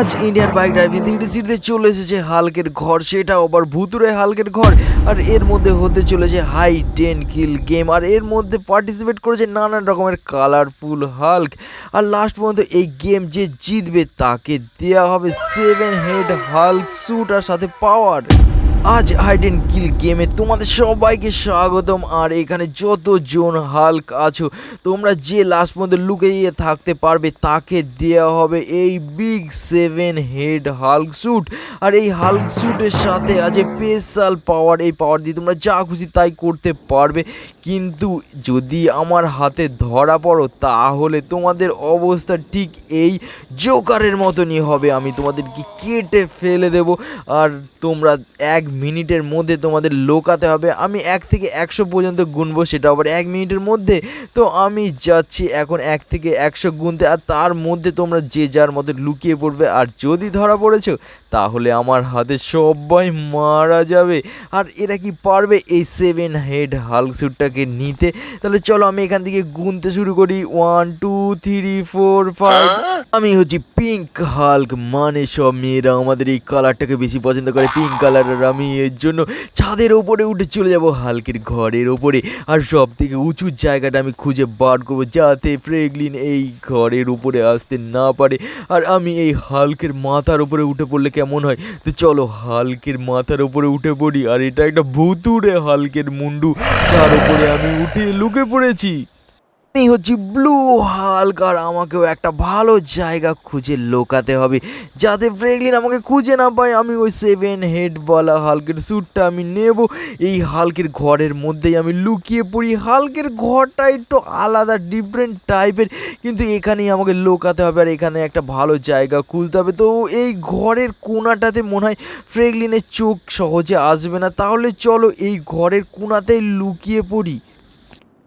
আজ Indian bike driving three সিটিতে চলে এসেছে হালকের ঘর। সেটা আবার ভুতুরে হালকের ঘর। আর এর মধ্যে হতে চলেছে হাই টেন কিল গেম আর এর মধ্যে পার্টিসিপেট করেছে নানান রকমের কালারফুল হালক আর লাস্ট পর্যন্ত এই গেম যে জিতবে, তাকে দেওয়া হবে সেভেন হেড হাল্ক স্যুট আর সাথে পাওয়ার আজ হাইডেন কিল গেমে তোমাদের সবাইকে স্বাগতম, আর এখানে যতজন হাল্ক আছো, তোমরা যে লাস্ট পর্যন্ত লুকিয়ে থাকতে পারবে তাকে দেওয়া হবে এই big seven head Hulk suit আর এই হাল্ক স্যুটের সাথে আছে স্পেশাল পাওয়ার এই পাওয়ার দিয়ে তোমরা যা খুশি তাই করতে পারবে। কিন্তু যদি আমার হাতে ধরা পড়ো, তাহলে তোমাদের অবস্থা ঠিক এই জোকারের মতনই হবে। আমি তোমাদেরকে কেটে ফেলে দেব, আর তোমরা এক মিনিটের মধ্যে তোমাদের লোকাতে হবে। আমি এক থেকে একশো পর্যন্ত গুনবো, সেটা আবার এক মিনিটের মধ্যে। তো আমি যাচ্ছি এখন এক থেকে একশো গুনতে, আর তার মধ্যে তোমরা যে যার মতো লুকিয়ে পড়বে। আর যদি ধরা পড়েছো, তাহলে আমার হাতে সবাই মারা যাবে। আর এরা কি পারবে এই সেভেন হেড হাল্ক নিতে? তাহলে চলো আমি এখান থেকে গুনতে শুরু করি। One two three four five আমি হচ্ছি পিঙ্ক হাল্ক মানে সব মেয়েরা আমাদের এই কালারটাকে বেশি পছন্দ করে পিঙ্ক কালার আর আমি এর জন্য ছাদের ওপরে উঠে চলে যাব হালকের ঘরের ওপরে আর সব থেকে উঁচু জায়গাটা আমি খুঁজে বার করব যাতে ফ্রেগলিন এই ঘরের উপরে আসতে না পারে। আর আমি এই হালকের মাথার উপরে উঠে পড়লে কেমন হয়? তো চলো হালকের মাথার উপরে উঠে পড়ি। আর এটা একটা ভুতুরে হালকের মুন্ডু, যার উপরে আমি উঠে লুকে পড়েছি। আমি হচ্ছি ব্লু হাল্ক আর আমাকেও একটা ভালো জায়গা খুঁজে লোকাতে হবে। যাতে ফ্রেগলিন আমাকে খুঁজে না পায়, আমি ওই সেভেন হেড বলা হালকের স্যুটটা আমি নেব। এই হালকের ঘরের মধ্যেই আমি লুকিয়ে পড়ি। হালকের ঘরটা একটু আলাদা ডিফারেন্ট টাইপের কিন্তু এখানেই আমাকে লোকাতে হবে আর এখানে একটা ভালো জায়গা খুঁজতে হবে। তো এই ঘরের কোনাটাতে মনে হয় ফ্রেগলিনের চোখ সহজে আসবে না। তাহলে চলো এই ঘরের কোনাতেই লুকিয়ে পড়ি।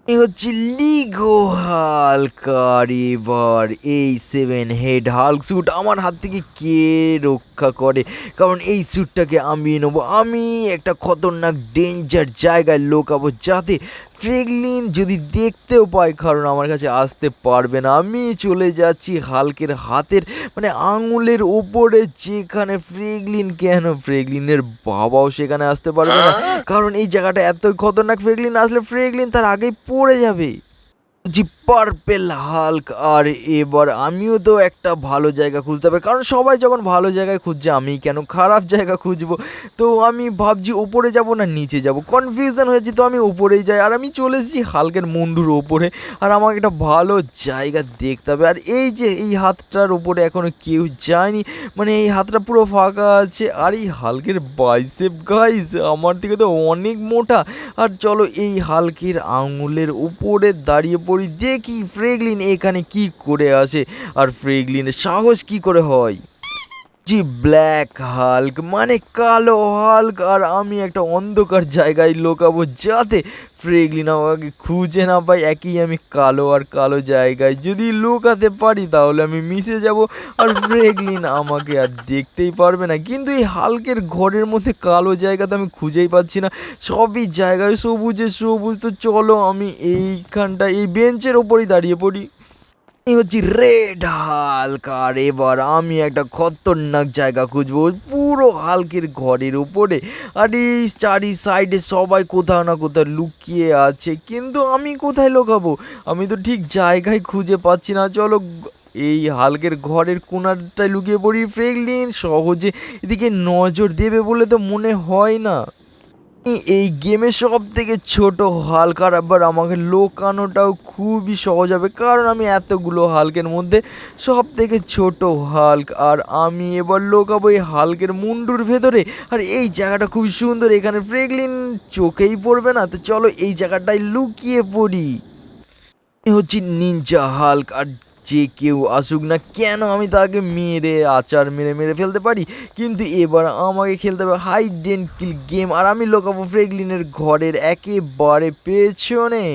এই হচ্ছে লিগো হাল্ক আর এবার এই সেভেন হেড হাল্ক স্যুট আমার হাত থেকে কে রক্ষা করে। কারণ এই স্যুটটাকে আমি নেব। আমি একটা খতরনাক ডেঞ্জার জায়গায় লোকাবো যাতে ফ্রেগলিন যদি দেখতেও পায় কারণ আমার কাছে আসতে পারবে না। আমি চলে যাচ্ছি হালকের হাতের মানে আঙুলের ওপরে যেখানে ফ্রেগলিন কেন ফ্রেগলিনের বাবাও সেখানে আসতে পারবে না? কারণ এই জায়গাটা এত খতরনাক ফ্রেগলিন আসলে ফ্রেগলিন তার আগেই পড়ে যাবে। জি পার্পেল হাল্ক আর এবার আমিও তো একটা ভালো জায়গা খুঁজতে হবে। কারণ সবাই যখন ভালো জায়গায় খুঁজছে আমি কেন খারাপ জায়গা খুঁজবো? তো আমি ভাবছি ওপরে যাব না নিচে যাব? কনফিউশন হয়েছে তো আমি ওপরেই যাই। আর আমি চলে এসেছি হালকের মুন্ডুর ওপরে আর আমাকে একটা ভালো জায়গা দেখতে হবে। আর এই যে, এই হাতটার ওপরে এখনও কেউ যায়নি। মানে এই হাতটা পুরো ফাঁকা আছে। আর এই হালকের বাইসেপ গাইস আমার থেকে তো অনেক মোটা। আর চলো এই হালকের আঙুলের উপরে দাঁড়িয়ে পড়ি। দেখি ফ্রেগলিন এখানে কি করে আসে? আর ফ্রেগলিনের সাহস কি করে হয়? জি ব্ল্যাক হাল্ক মানে কালো হাল্ক আর আমি একটা অন্ধকার জায়গায় লোকাবো যাতে ফ্রেগলিন আমাকে খুঁজে না পাই একই আমি কালো আর কালো জায়গায় যদি লুকাতে পারি তাহলে আমি মিশে যাব। আর ফ্রেগলিন আমাকে আর দেখতেই পারবে না। কিন্তু এই হালকের ঘরের মধ্যে কালো জায়গা তো আমি খুঁজেই পাচ্ছি না। সবই জায়গায় সবুজে সবুজ। তো চলো আমি এইখানটা এই বেঞ্চের ওপরেই দাঁড়িয়ে পড়ি। এই হচ্ছে রেড হাল্ক আর এবার আমি একটা খতরনাক জায়গা খুঁজবো পুরো হালকের ঘরের উপরে। আর এই চারি সাইডে সবাই কোথাও না কোথাও লুকিয়ে আছে, কিন্তু আমি কোথায় লুকাবো? আমি তো ঠিক জায়গায় খুঁজে পাচ্ছি না। চলো, এই হালকের ঘরের কোনারটায় লুকিয়ে পড়ি। ফ্রেগলিন সহজে এদিকে নজর দেবে বলে তো মনে হয় না। এই গেমে সব থেকে ছোট হালক আর আবার আমাকে লোকানোটাও খুবই সহজ হবে, কারণ আমি এতগুলো হালকের মধ্যে সব থেকে ছোট হালক। আর আমি এবার লোকাবো এই হালকের মুন্ডুর ভেতরে। আর এই জায়গাটা খুবই সুন্দর, এখানে ফ্রেগলিন চোখেই পড়বে না। তো চলো এই জায়গাটায় লুকিয়ে পড়ি। হচ্ছি নিনজা হাল্ক, আর যে কেউ আসুক না কেন আমি তাকে মেরে, আচার মেরে মেরে ফেলতে পারি? কিন্তু এবার আমাকে খেলতে হবে হাইড অ্যান্ড কিল গেম আর আমি লোকাবো ফ্রেগলিনের ঘরের একেবারে পেছনে।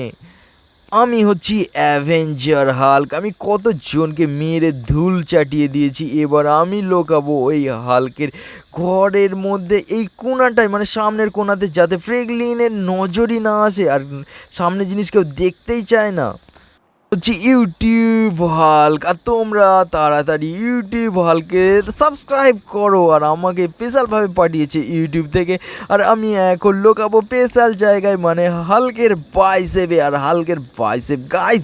আমি হচ্ছি অ্যাভেঞ্জার হাল্ক আমি কতজনকে মেরে ধুল চাটিয়ে দিয়েছি, এবার আমি লোকাবো ওই হাল্কের ঘরের মধ্যে এই কোনাটায় মানে সামনের কোনাতে যাতে ফ্রেগলিনের নজরই না আসে আর সামনে জিনিস কেউ দেখতেই চায় না। হচ্ছে ইউটিউব হাল্ক আর তোমরা তাড়াতাড়ি ইউটিউব হালকে সাবস্ক্রাইব করো, আর আমাকে স্পেশালভাবে পাঠিয়েছে ইউটিউব থেকে। আর আমি এখন লোকাবো স্পেশাল জায়গায় মানে হালকের বাইসেপে আর হালকের বাইসেপ গাইজ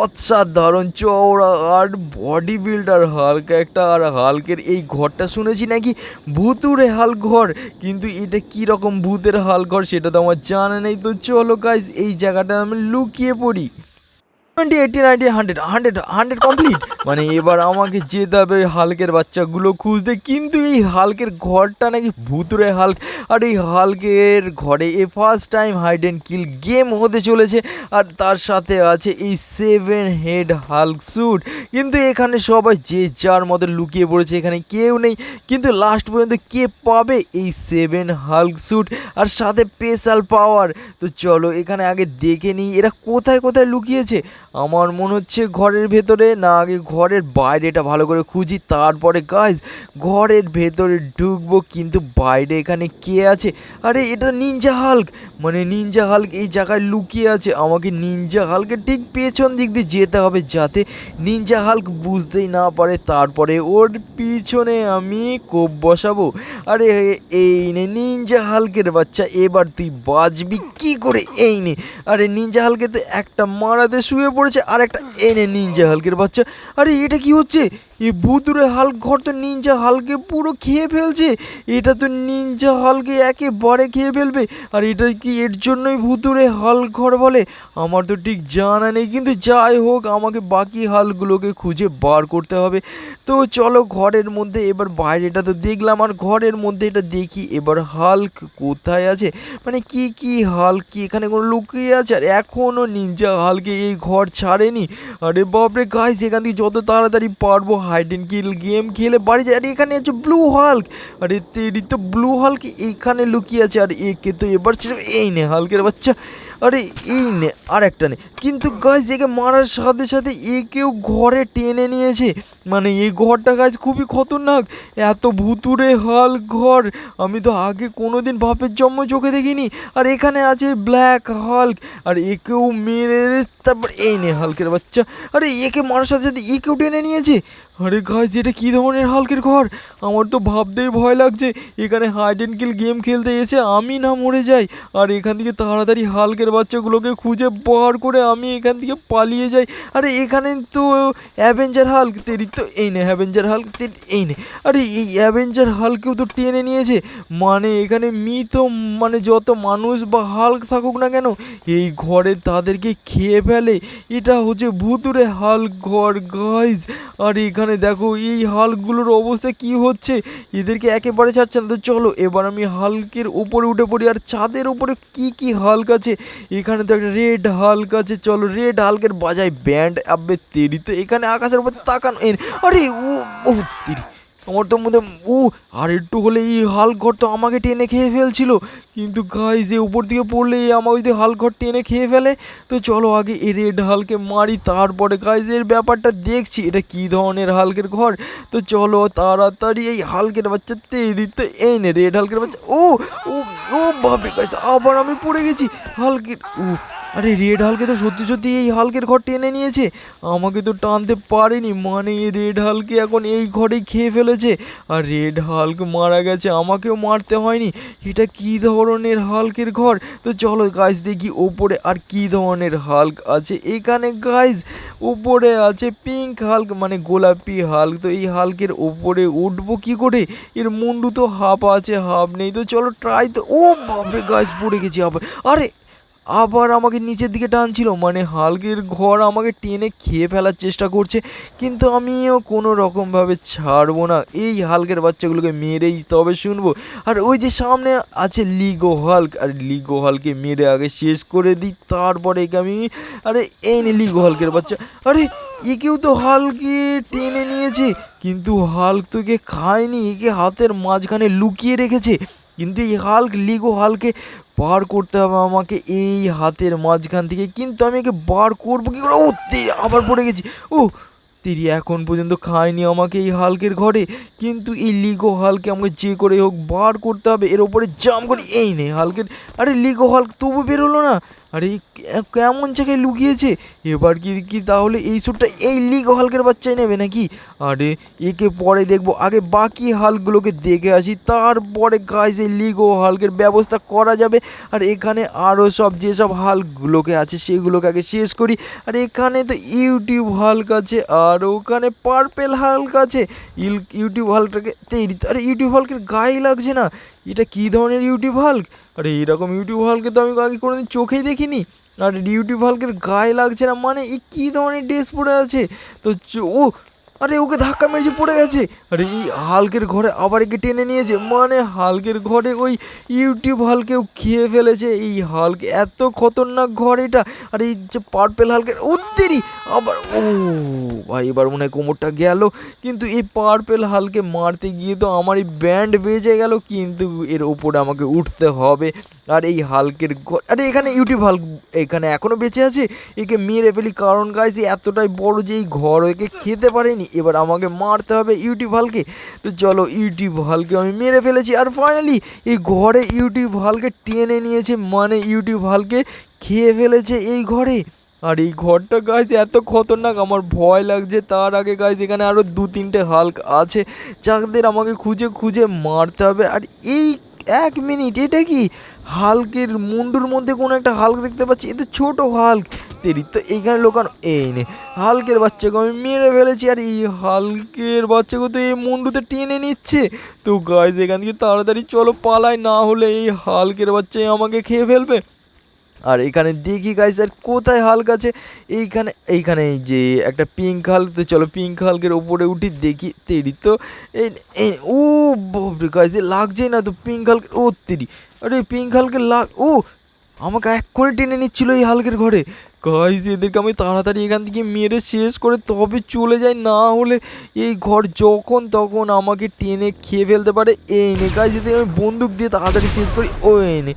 অসাধারণ চওড়া আর বডি বিল্ডার হালক একটা। আর হালকের এই ঘরটা শুনেছি নাকি? ভুতুরে হাল ঘর। কিন্তু এটা কি রকম ভূতের হাল ঘর সেটা তো আমার জানা নেই। তো চলো গাইজ এই জায়গাটা আমি লুকিয়ে পড়ি। Twenty eighty ninety hundred hundred hundred complete মানে এবার আমাকে যেতে হবে ওই হালকের বাচ্চাগুলো খুঁজতে। কিন্তু এই হালকের ঘরটা নাকি ভুতুরে হালক। আর এই হালকের ঘরে এ first time hide and kill game হতে চলেছে। আর তার সাথে আছে এই সেভেন হেড হাল্ক স্যুট কিন্তু এখানে সবাই যে যার মতো লুকিয়ে পড়েছে, এখানে কেউ নেই। কিন্তু লাস্ট পর্যন্ত কে পাবে এই সেভেন হাল্ক স্যুট আর সাথে স্পেশাল পাওয়ার তো চলো এখানে আগে দেখে নিই, এরা কোথায় কোথায় লুকিয়েছে? আমার মনে হচ্ছে ঘরের ভেতরে, না আগে ঘরের বাইরেটা ভালো করে খুঁজি, তারপরে গাইজ ঘরের ভেতরে ঢুকবো, কিন্তু বাইরে এখানে কে আছে? আরে, এটা নিনজা হাল্ক মানে নিনজা হাল্ক এই জায়গায় লুকিয়ে আছে, আমাকে নিনজা হাল্কের ঠিক পেছন দিক দিয়ে যেতে হবে যাতে নিনজা হাল্ক বুঝতেই না পারে, তারপরে ওর পিছনে আমি কোপ বসাবো। আরে, এই নে নিনজা হালকের বাচ্চা, এবার তুই বাজবি কি করে এই নে? আরে নিনজা হালকে তো একটা মারাতে শুয়ে পড়েছে আর একটা এনে নিনজা হালকের বাচ্চা। আরে এটা কি হচ্ছে? এই ভুতুরে হালক ঘর তো নিনজা হালকে পুরো খেয়ে ফেলছে। এটা তো নিনজা হালকে একেবারে খেয়ে ফেলবে। আর এটা কি এর জন্যই ভুতুরে হাল ঘর বলে? আমার তো ঠিক জানা নেই, কিন্তু যাই হোক, আমাকে বাকি হালগুলোকে খুঁজে বার করতে হবে। তো চলো ঘরের মধ্যে, এবার বাইরেটা তো দেখলাম, আর ঘরের মধ্যে এটা দেখি, এবার হাল্ক কোথায় আছে? মানে কি কি হাল্ক কি এখানে কোনো লুকিয়ে আছে? আর এখনও নিনজা হালকে এই ঘর ছাড়েনি। আরে বাপরে গাইস এখান থেকে যত তাড়াতাড়ি পারব হাইড অ্যান্ড কিল গেম খেলে বাড়ি যায়। আর এখানে আছে ব্লু হাল্ক আরে তেরি তো ব্লু হাল্ক এখানে লুকিয়ে আছে। আর একে তো এবার এই নে হালকের বাচ্চা। আরে, এই নে আর একটা নে। কিন্তু গাছ একে মারার সাথে সাথে একেও ঘরে টেনে নিয়েছে। মানে এই ঘরটা গাছ খুবই খতরনাক। এত ভুতুরে হাল ঘর। আমি তো আগে কোনো দিন বাপের জন্ম চোখে দেখিনি। আর এখানে আছে ব্ল্যাক হাল্ক আর একেও মেরে তারপর এই নে হালকের বাচ্চা। আরে, একে মারার সাথে সাথে একেও টেনে নিয়েছে। আরে গাছ এটা কী ধরনের হালকের ঘর? আমার তো ভাবতেই ভয় লাগছে। এখানে হাইড অ্যান্ড কিল গেম খেলতে এসে আমি না মরে যাই। আর এখান থেকে তাড়াতাড়ি হালকের বাচ্চাগুলোকে খুঁজে বার করে আমি এখান থেকে পালিয়ে যাই। আরে, এখানে তো অ্যাভেঞ্জার হাল্ক তেরি, তো এই নে অ্যাভেঞ্জার হাল্ক তেরি, এই নে। আরে, এই অ্যাভেঞ্জার হালকেও তো টেনে নিয়েছে। মানে এখানে মৃত মানে যত মানুষ বা হাল্ক থাকুক না কেন, এই ঘরে তাদেরকে খেয়ে ফেলে। এটা হচ্ছে ভুতুরে হাল্ক ঘর গাইজ আর, এখানে দেখো, এই হাল্কগুলোর অবস্থা কি হচ্ছে? এদেরকে একেবারে ছাড়ছে না। তো চলো, এবার আমি হাল্কের উপরে উঠে পড়ি। আর ছাদের উপরে কি কি হাল্ক আছে? এখানে তো একটা রেড হাল্ক আছে, চলো রেড হাল্কের বাজায় ব্যান্ড আবে তেরি। তো এখানে আকাশের উপর তাকান আরে, ও ও, তেরি। আমার তো মধ্যে ও, আর একটু হলে এই হাল ঘর তো আমাকে টেনে খেয়ে ফেলছিল। কিন্তু গাই যে উপর দিকে পড়লে এই আমাকে যদি হাল ঘর টেনে খেয়ে ফেলে, তো চলো আগে এই রেড হালকে মারি, তারপরে গাইজ এর ব্যাপারটা দেখছি, এটা কী ধরনের হালকের ঘর? তো চলো তাড়াতাড়ি এই হালকের বাচ্চা তেরি। তো এই রেড হালকের বাচ্চা, ও ও ও বাপরে গাইস আবার আমি পড়ে গেছি। হালকের ও আরে রেড হালকে তো সত্যি সত্যি এই হালকের ঘর টেনে নিয়েছে। আমাকে তো টানতে পারেনি মানে এই রেড হালকে এখন এই ঘরেই খেয়ে ফেলেছে। আর রেড হালক মারা গেছে, আমাকেও মারতে হয়নি। এটা কি ধরনের হালকের ঘর? তো চলো গাইজ দেখি ওপরে আর কি ধরনের হালক আছে। এখানে গাইজ উপরে আছে পিঙ্ক হালক মানে গোলাপি হালক। তো এই হালকের ওপরে উঠবো কি করে? এর মুন্ডু তো হাফ আছে হাফ নেই। তো চলো ট্রাই তো ও বাপরে গাছ পড়ে গেছি আবার। আরে আবার আমাকে নিচের দিকে টানছিল। মানে হালকের ঘর আমাকে টেনে খেয়ে ফেলার চেষ্টা করছে, কিন্তু আমিও কোনো রকমভাবে ছাড়বো না। এই হালকের বাচ্চাগুলোকে মেরেই তবে শুনব। আর ওই যে সামনে আছে লিগো হাল্ক, আর লিগো হালকে মেরে আগে শেষ করে দিই, তারপরে একে আমি, আরে এই নে লিগো হালকের বাচ্চা। আরে, একেও তো হালকে টেনে নিয়েছে, কিন্তু হাল্ক তো একে খায়নি, একে হাতের মাঝখানে লুকিয়ে রেখেছে। কিন্তু এই হাল্ক, লিগো হালকে বার করতে হবে আমাকে এই হাতের মাঝখান থেকে। কিন্তু আমি একে বার করব কি করে? ও আবার পড়ে গেছি। ও তিরি এখন পর্যন্ত খায়নি আমাকে এই হালকের ঘরে। কিন্তু এই লিগো হালকে আমাকে যে করে হোক বার করতে হবে। এর ওপরে জাম করে এই নেই হালকের। আরে, লিগো হালক তবু বেরোলো না। আরে কেমন জায়গায় লুকিয়েছে? এবার কি কি তাহলে এই স্যুটটা এই লিগ হালকের বাচ্চাই নেবে নাকি? আরে, একে পরে দেখব। আগে বাকি হালগুলোকে দেখে আসি, তারপরে গাইজ এই লিগ ও হালকের ব্যবস্থা করা যাবে। আর এখানে আরও সব যেসব হালগুলোকে আছে, সেগুলোকে আগে শেষ করি। আর এখানে তো ইউটিউব হালক আছে, আর ওখানে পার্পেল হালক আছে। ইউটিউব হালটাকে তৈরি আরে ইউটিউব হালকের গায়ে লাগছে না। এটা কী ধরনের ইউটিউব হাল্ক আরে, এরকম ইউটিউব হালকে তো আমি আগে কোনোদিন চোখেই দেখিনি। আর ইউটিউব হালকের গায়ে লাগছে না মানে এই কী ধরনের ড্রেস পরে আছে? তো ও, আরে, ওকে ধাক্কা মেরেছে, পড়ে গেছে। আরে, এই হালকের ঘরে আবার একে টেনে নিয়েছে মানে হালকের ঘরে ওই ইউটিউব হালকেও খেয়ে ফেলেছে। এই হালক এত খতরনাক ঘর এটা। আর, এই যে পার্পেল হালকের উত্তেরি আবার, ও ভাই, এবার মনে হয় কোমরটা গেল। কিন্তু এই পার্পেল হালকে মারতে গিয়ে তো আমার এই ব্যান্ড বেজে গেল। কিন্তু এর ওপরে আমাকে উঠতে হবে। আর এই হালকের আরে এখানে ইউটিউব হালক এখানে এখনও বেঁচে আছে? একে মেরে ফেলি। কারণ গাইছে এতটাই বড় যে এই ঘর একে খেতে পারেনি। এবার আমাকে মারতে হবে ইউটিউব হালকে। তো চলো ইউটিউব হালকে আমি মেরে ফেলেছি। আর ফাইনালি এই ঘরে ইউটিউব হালকে টেনে নিয়েছে। মানে ইউটিউব হালকে খেয়ে ফেলেছে এই ঘরে। আর এই ঘরটা গাছ এত খতরনাক, আমার ভয় লাগছে। তার আগে গাছ এখানে আরও দু তিনটে হাল্ক আছে, যাদের আমাকে খুঁজে খুঁজে মারতে হবে। আর এই এক মিনিট এটা কি? হালকের মুন্ডুর মধ্যে কোনো একটা হালক দেখতে পাচ্ছি? এ তো ছোটো হাল্ক তেরি, তো এইখানে লোকানো, এই নে হালকের বাচ্চাকে আমি মেরে ফেলেছি। আর এই হালকের বাচ্চাকে তো এই মুন্ডুতে টেনে নিচ্ছে। তো গাছ এখান থেকে তাড়াতাড়ি চলো পালাই না হলে এই হালকের বাচ্চাই আমাকে খেয়ে ফেলবে। আর এখানে দেখি গাইস আর কোথায় হাল্ক আছে? এইখানে এইখানে এই যে একটা পিঙ্ক হাল্ক তো চলো পিঙ্ক হাল্কের ওপরে উঠি, দেখি, তেরি তো ও বাপরে গাইস লাগছেই না তো পিঙ্ক হাল্ক ও তেরি, আরে পিঙ্ক হাল্কের লাগ ও, আমাকে এক করে টেনে নিচ্ছিল এই হালকের ঘরে। গাইস এদেরকে আমি তাড়াতাড়ি এখান থেকে মেরে শেষ করে তবে চলে যাই। না হলে এই ঘর যখন তখন আমাকে টেনে খেয়ে ফেলতে পারে। এই নে গাইস এদের আমি বন্দুক দিয়ে তাড়াতাড়ি শেষ করি ও এই নে।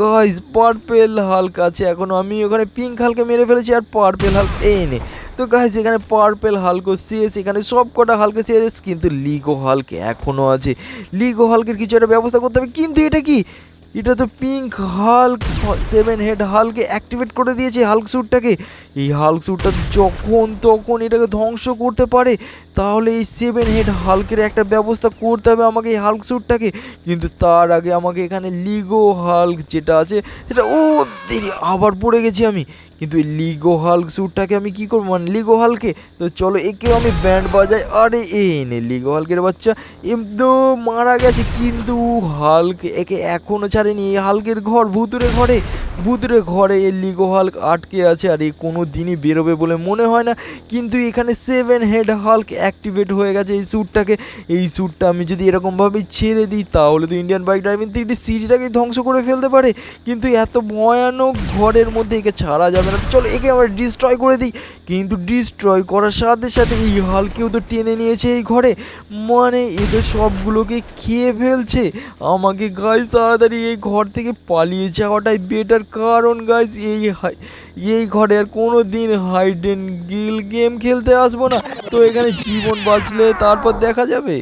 গাইস পার্পেল হালক আছে। এখন আমি ওখানে পিঙ্ক হালকে মেরে ফেলেছি আর পার্পেল হালক এই নে। তো গাইস এখানে পার্পেল হালকো শেষ। এখানে সব কটা হালকে শেষ, কিন্তু লিগো হালকে এখনও আছে। লিগো হালকের কিছু একটা ব্যবস্থা করতে হবে। কিন্তু এটা কি? এটা তো পিঙ্ক হাল্ক সেভেন হেড হালকে অ্যাক্টিভেট করে দিয়েছে হাল্ক স্যুটটাকে এই হালক স্যুটটা যখন তখন এটাকে ধ্বংস করতে পারে তাহলে এই সেভেন হেড হাল্কের একটা ব্যবস্থা করতে হবে আমাকে এই হাল্ক স্যুটটাকে কিন্তু তার আগে আমাকে এখানে লিগো হাল্ক যেটা আছে, সেটা ও দেরি আবার পড়ে গেছি আমি। কিন্তু এই লিগো হাল্ক স্যুটটাকে আমি কি করব? মানে লিগো হালকে তো চলো একেও আমি ব্যান্ড বাজাই। আরে এ নে লিগো হালকের বাচ্চা তো মারা গেছে। কিন্তু হাল্ক একে এখনও ছাড়েনি। এই হালকের ঘর, ভুতুরে ঘরে। ভুতুরে ঘরে এই লিগো হাল্ক আটকে আছে। আর এই কোনো দিনই বেরোবে বলে মনে হয় না। কিন্তু এখানে সেভেন হেড হাল্ক অ্যাক্টিভেট হয়ে গেছে এই স্যুটটাকে এই স্যুটটা আমি যদি এরকমভাবে ছেড়ে দিই, তাহলে তো Indian bike driving three D সিটিটাকে ধ্বংস করে ফেলতে পারে। কিন্তু এত ভয়ানক ঘরের মধ্যে একে ছাড়া যাবে না। চলো, একে আমরা ডিস্ট্রয় করে দিই। কিন্তু ডিস্ট্রয় করার সাথে সাথে এই হালকেও তো টেনে নিয়েছে এই ঘরে। মানে এদের সবগুলোকে খেয়ে ফেলছে। আমাকে গাছ তাড়াতাড়ি এই ঘর থেকে পালিয়ে যাওয়াটাই বেটার কারণ গাছ এই এই ঘরে আর কোনো দিন হাইড গিল গেম খেলতে আসব না। তো এখানে জীবন বাঁচলে তারপর দেখা যাবে।